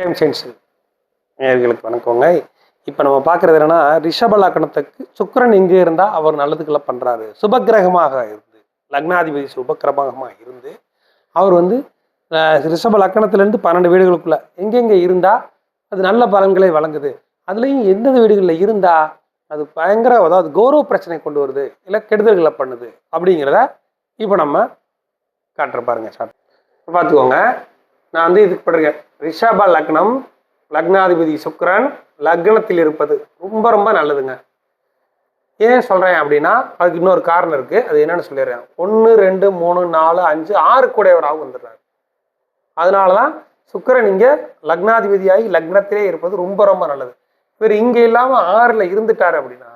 Time sense வணக்கங்க. இப்போ நம்ம பார்க்குறது என்னன்னா ரிஷப லக்னத்துக்கு சுக்கிரன் இங்கே இருந்தால் அவர் நல்லதுக்குள்ள பண்ணுறாரு சுபக்கிரகமாக இருந்து லக்னாதிபதி சுபக்கிரகமாக இருந்து அவர் வந்து ரிஷப லக்னத்திலேருந்து பன்னெண்டு வீடுகளுக்குள்ளே எங்கெங்கே இருந்தால் அது நல்ல பலன்களை வழங்குது. அதுலேயும் எந்தெந்த வீடுகளில் இருந்தால் அது பயங்கர அதாவது கௌரவ பிரச்சனை கொண்டு வருது இல்லை கெடுதல்களை பண்ணுது அப்படிங்கிறத இப்போ நம்ம காட்டுற பாருங்க சார் பார்த்துக்கோங்க. நான் வந்து இதுக்கு போட்டிருக்கேன் ரிஷப லக்னம் லக்னாதிபதி சுக்ரன் லக்னத்தில் இருப்பது ரொம்ப ரொம்ப நல்லதுங்க. ஏன் சொல்கிறேன் அப்படின்னா அதுக்கு இன்னொரு காரணம் இருக்குது அது என்னன்னு சொல்லிடுறேன். ஒன்று ரெண்டு மூணு நாலு அஞ்சு ஆறு கூடையவராக வந்துடுறாரு. அதனால தான் சுக்கரன் இங்கே லக்னாதிபதியாகி லக்னத்திலே இருப்பது ரொம்ப ரொம்ப நல்லது. இவர் இங்கே இல்லாமல் ஆறில் இருந்துட்டார் அப்படின்னா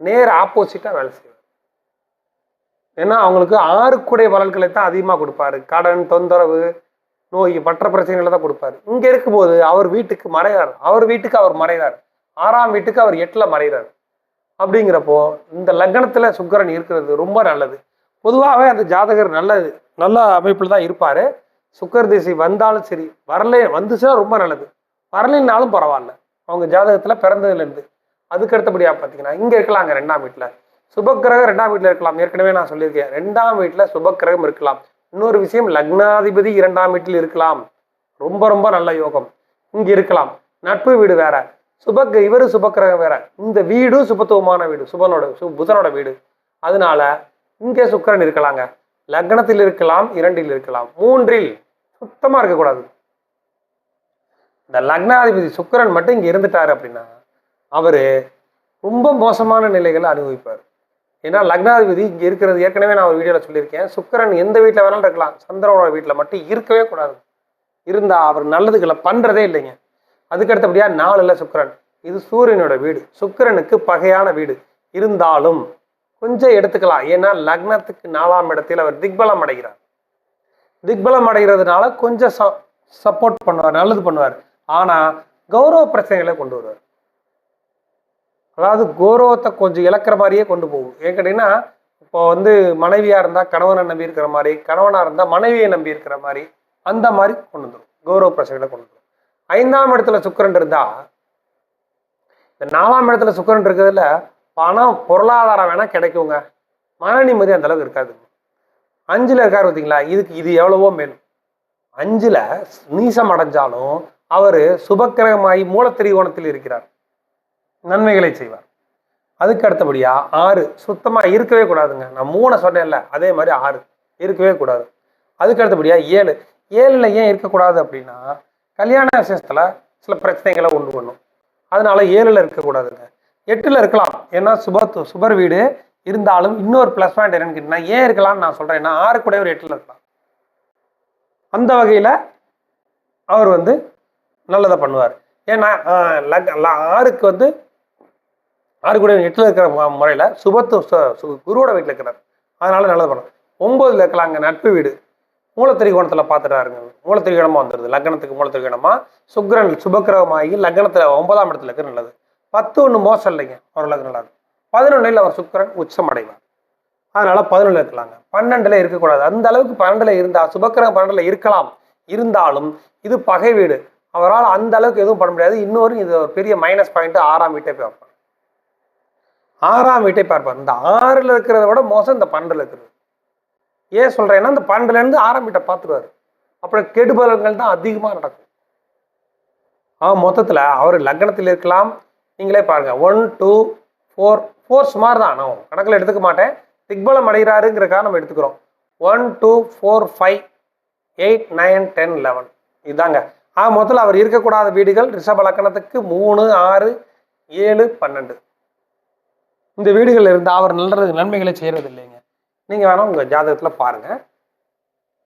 நேர் ஆப்போசிட்டாக வேலை செய்வார். ஏன்னா அவங்களுக்கு ஆறு கூடை பலன்களை தான் அதிகமாக கொடுப்பாரு. கடன் தொந்தரவு நோய் மற்ற பிரச்சனைகளை தான் கொடுப்பாரு. இங்க இருக்கும்போது அவர் வீட்டுக்கு மறைகிறார் அவர் வீட்டுக்கு அவர் மறைகிறார் ஆறாம் வீட்டுக்கு அவர் எட்டுல மறைகிறார் அப்படிங்கிறப்போ இந்த லக்னத்துல சுக்கரன் இருக்கிறது ரொம்ப நல்லது. பொதுவாகவே அந்த ஜாதகர் நல்லது நல்ல அமைப்பில் தான் இருப்பார். சுக்கர திசை வந்தாலும் சரி வரல வந்துச்சுன்னா ரொம்ப நல்லது. வரலைன்னாலும் பரவாயில்ல. அவங்க ஜாதகத்தில் பிறந்ததுலேருந்து அதுக்கு அடுத்தபடியாக பார்த்தீங்கன்னா இருக்கலாம் அங்கே ரெண்டாம் வீட்டில். சுபக்கிரகம் ரெண்டாம் வீட்டில் இருக்கலாம். ஏற்கனவே நான் சொல்லியிருக்கேன். ரெண்டாம் வீட்டில் சுபக்கிரகம் இருக்கலாம். இன்னொரு விஷயம் லக்னாதிபதி இரண்டாம் வீட்டில் இருக்கலாம். ரொம்ப ரொம்ப நல்ல யோகம். இங்க இருக்கலாம். நட்பு வீடு வேற. சுபக்க இவரு சுபக்கிரகம் வேற. இந்த வீடும் சுபத்துவமான வீடு. சுபனோட சு புதனோட வீடு. அதனால இங்கே சுக்கரன் இருக்கலாங்க. லக்னத்தில் இருக்கலாம் இரண்டில் இருக்கலாம். மூன்றில் சுத்தமா இருக்கக்கூடாது. இந்த லக்னாதிபதி சுக்கரன் மட்டும் இங்க இருந்துட்டாரு அப்படின்னா அவரு ரொம்ப மோசமான நிலைகளை அனுபவிப்பார். ஏன்னா லக்னாதிபதி இங்கே இருக்கிறது ஏற்கனவே நான் ஒரு வீடியோவில் சொல்லியிருக்கேன். சுக்கிரன் எந்த வீட்டில் வேணாலும் இருக்கலாம். சந்திரனோட வீட்டில் மட்டும் இருக்கவே கூடாது. இருந்தால் அவர் நல்லதுகளை பண்ணுறதே இல்லைங்க. அதுக்கு நாலு இல்லை சுக்கிரன். இது சூரியனோட வீடு. சுக்கிரனுக்கு பகையான வீடு. இருந்தாலும் கொஞ்சம் எடுத்துக்கலாம். ஏன்னா லக்னத்துக்கு நாலாம் இடத்தில் அவர் திக்பலம் அடைகிறார். திக்பலம் அடைகிறதுனால கொஞ்சம் ச சப்போர்ட் பண்ணுவார் நல்லது பண்ணுவார். ஆனால் கௌரவ பிரச்சனைகளை கொண்டு வருவார். அதாவது கௌரவத்தை கொஞ்சம் இழக்கிற மாதிரியே கொண்டு போகும். ஏன் கேட்டீங்கன்னா இப்போ வந்து மனைவியா இருந்தா கணவனை நம்பி இருக்கிற மாதிரி கணவனா இருந்தா மனைவியை நம்பி இருக்கிற மாதிரி அந்த மாதிரி கொண்டு வந்துடும் கௌரவ பிரச்சனைகளை கொண்டு வந்துடும் ஐந்தாம் இடத்துல சுக்கிரன் இருந்தா இந்த நாலாம் இடத்துல சுக்கிரன் இருக்கிறதுல பணம் பொருளாதாரம் வேணா கிடைக்குங்க. மன நிம்மதி அந்த அளவுக்கு இருக்காது. அஞ்சுல இருக்காரு பார்த்தீங்களா? இதுக்கு இது எவ்வளவோ மேலும். அஞ்சுல நீசம் அடைஞ்சாலும் அவர் சுபக்கிரகமாகி மூலத்திரிகோணத்தில் இருக்கிறார். நன்மைகளை செய்வார். அதுக்கு அடுத்தபடியா ஆறு சுத்தமா இருக்கவே கூடாதுங்க. நான் மூணை சொன்னேன்ல அதே மாதிரி ஆறு இருக்கவே கூடாது. அதுக்கு அடுத்தபடியா ஏழு. ஏழுல ஏன் இருக்கக்கூடாது அப்படின்னா கல்யாண விசேஷத்துல சில பிரச்சனைகளை உண்டு பண்ணும். அதனால ஏழுல இருக்கக்கூடாதுங்க. எட்டுல இருக்கலாம். ஏன்னா சுபத்து சுபர் வீடு இருந்தாலும் இன்னொரு ப்ளஸ் பாயிண்ட் என்னன்னு கேட்டீங்கன்னா ஏன் இருக்கலாம்னு நான் சொல்றேன். ஆறு கூட ஒரு எட்டுல இருக்கலாம். அந்த வகையில அவர் வந்து நல்லதை பண்ணுவார். ஏன்னா ல- ஆறுக்கு வந்து ஆறு எட்டில் இருக்கிற முறையில் சுபத்து சு- சு- குருவோட வீட்டில் இருக்கிறார். அதனால நல்லது பண்ணும். ஒன்பதுல இருக்கலாங்க நட்பு வீடு மூலத்திரிகோணத்தில் பார்த்துட்டாருங்க. மூலத்திரிகோணமாக வந்துடுது லக்னத்துக்கு மூலத்திரிகோணமாக சுக்கரன் சுபக்கிரகமாகி லக்னத்தில் ஒன்பதாம் இடத்துல இருக்கிற நல்லது. பத்து ஒன்று மோசம் இல்லைங்க. ஓரளவுக்கு நல்லா இருக்கும் பதினொன்றில் அவர் சுக்கரன் உச்சம் அடைவார் அதனால பதினொன்றில் இருக்கலாங்க. பன்னெண்டில் இருக்கக்கூடாது. அந்த அளவுக்கு பன்னெண்டில் இருந்தால் சுபக்கிரகம் பன்னெண்டுல இருக்கலாம். இருந்தாலும் இது பகை வீடு. அவரால் அந்த அளவுக்கு எதுவும் பண்ண முடியாது. இன்னொரு இது ஒரு பெரிய மைனஸ் பாயிண்ட் ஆறாம் வீட்டை பார்ப்பார் ஆறாம் வீட்டை பார்ப்பார். இந்த ஆறில் இருக்கிறத விட மோசம் இந்த பன்னெண்டில் இருக்கிறது. ஏன் சொல்கிறேன்னா இந்த பன்னெண்டுல ஆறாம் வீட்டை பார்த்துருவாரு. அப்புறம் கெடுபலன்கள் தான் அதிகமாக நடக்கும். ஆ மொத்தத்தில் அவர் லக்னத்தில் இருக்கலாம். நீங்களே பாருங்க. ஒன் டூ ஃபோர் ஃபோர் சுமார் தான். நான் கணக்கில் எடுத்துக்க மாட்டேன். திக்பலம் அடைகிறாருங்கிறக்காக நம்ம எடுத்துக்கிறோம். One two four five eight nine ten eleven இதாங்க. ஆ மொத்தத்தில் அவர் இருக்கக்கூடாத வீடுகள் ரிஷப லக்கணத்துக்கு மூணு ஆறு ஏழு பன்னெண்டு. இந்த வீடுகளில் இருந்து அவர் நல்லது நன்மைகளை செய்கிறது இல்லைங்க நீங்கள் வேணால் உங்கள் ஜாதகத்தில் பாருங்கள்